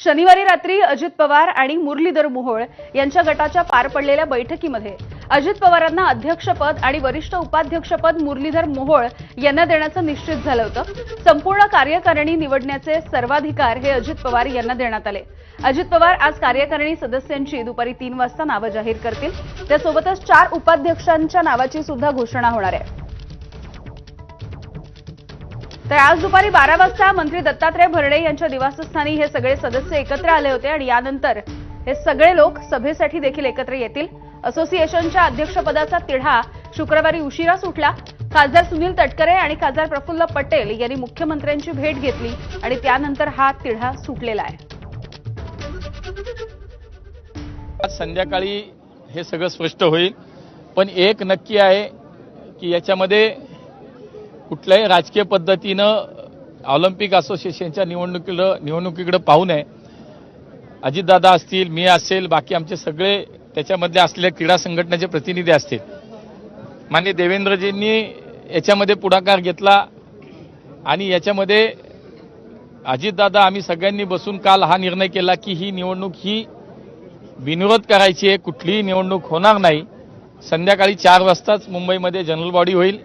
शनिवारी रात्री अजित पवार आणि मुरलीधर मोहोळ यांच्या गटाच्या पार पडलेल्या बैठकीमध्ये अजित पवारांना अध्यक्षपद आणि वरिष्ठ उपाध्यक्षपद मुरलीधर मोहोळ यांना देण्याचं निश्चित झालं होतं. संपूर्ण कार्यकारिणी निवडण्याचे सर्वाधिकार हे अजित पवार यांना देण्यात आले. अजित पवार आज कार्यकारिणी सदस्यांची दुपारी तीन वाजता नावं जाहीर करतील. त्यासोबतच चार उपाध्यक्षांच्या नावाची सुद्धा घोषणा होणार आहे. तर आज दुपारी बारा वाजता मंत्री दत्तात्रय भरणे यांच्या निवासस्थानी हे सगळे सदस्य एकत्र आले होते आणि यानंतर हे सगळे लोक सभेसाठी देखील एकत्र येतील. असोसिएशनच्या अध्यक्षपदाचा तिढा शुक्रवारी उशिरा सुटला. खासदार सुनील तटकरे आणि खासदार प्रफुल्ल पटेल यांनी मुख्यमंत्र्यांची भेट घेतली आणि त्यानंतर हा तिढा सुटलेला आहे. आज संध्याकाळी हे सगळं स्पष्ट होईल. पण एक नक्की आहे की याच्यामध्ये कुठल्याही राजकीय पद्धतीनं ऑलिम्पिक असोसिएशनच्या निवडणुकीकडं निवडणुकीकडे पाहू नये. अजितदादा असतील मी असेल बाकी आमचे सगळे त्याच्यामधले असलेल्या क्रीडा संघटनेचे प्रतिनिधी असतील. मान्य देवेंद्रजींनी याच्यामध्ये पुढाकार घेतला आणि याच्यामध्ये अजितदादा आम्ही सगळ्यांनी बसून काल हा निर्णय केला की ही निवडणूक ही बिनविरोध करायची आहे. कुठलीही निवडणूक होणार नाही. संध्याकाळी चार वाजताच मुंबईमध्ये जनरल बॉडी होईल.